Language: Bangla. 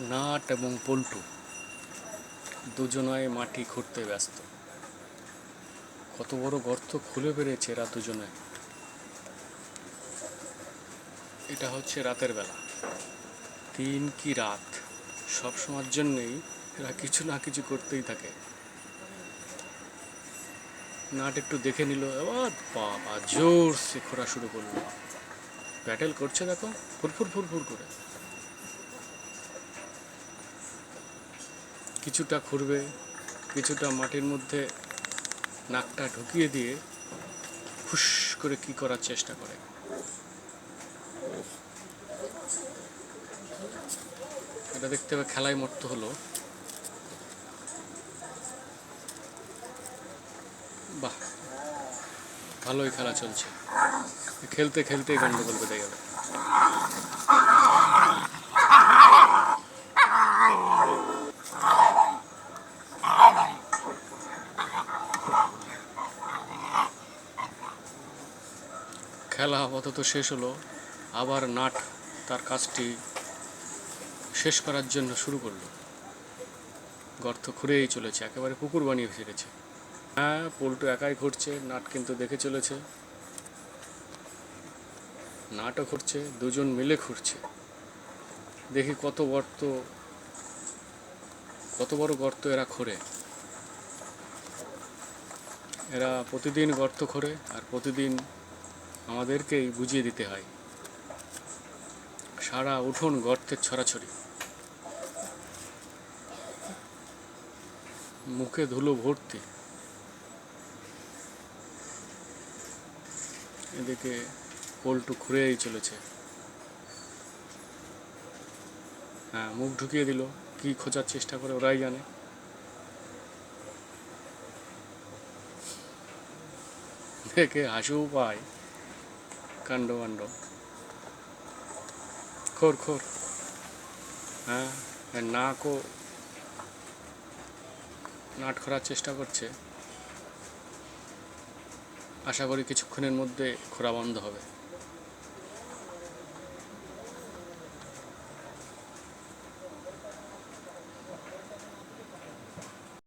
নাট এবং পল্টু দুজনায় মাটি খুঁড়তে ব্যস্ত। কত বড় গর্ত খুলে বেড়েছে এরা দুজনে। এটা হচ্ছে রাতের বেলা। দিন কি রাত, সব সময়ের জন্যেই এরা কিছু না কিছু করতেই থাকে। নাট একটু দেখে নিল, এবার বাবা জোর সে খোঁড়া শুরু করল। ব্যাটেল করছে দেখো, ফুরফুর ফুরফুর করে। কিছুটা খুঁড়বে, কিছুটা মাটির মধ্যে নাকটা ঢুকিয়ে দিয়ে ফুস করে কি করার চেষ্টা করে। এটা দেখতে হবে খেলায় মরতে হলো। বাহ, ভালোই খেলা চলছে। খেলতে, খেলতেই গন্ডগোল বেঁধে গেল। খেলা আপাতত শেষ হলো। আবার নাট তার কাজটি শেষ করার জন্য শুরু করল। গর্ত খুঁড়েই চলেছে, একেবারে পুকুর বানিয়ে ফিরেছে হ্যাঁ পল্টু একাই ঘুরছে, নাট কিন্তু দেখে চলেছে। নাটও ঘুরছে, দুজন মিলে ঘুরছে। দেখি কত গর্ত, কত বড় গর্ত এরা খোঁড়ে। এরা প্রতিদিন গর্ত খোঁড়ে আর প্রতিদিন আমাদেরকেই বুঝিয়ে দিতে হয়। সারা উঠোন গর্তের ছড়াছড়ি। মুখে ধুলো ভর্তি। এদিকে পল্টু খুঁড়েই চলেছে। হ্যাঁ মুখ ঢুকিয়ে দিল। কি খোঁজার চেষ্টা করে ওরাই জানে। দেখে হাসিও পায়। কাণ্ড কাণ্ড খোর খোর। হ্যাঁ নাকও নাট খোরার চেষ্টা করছে। আশা করি কিছুক্ষণের মধ্যে খোরা বন্ধ হবে।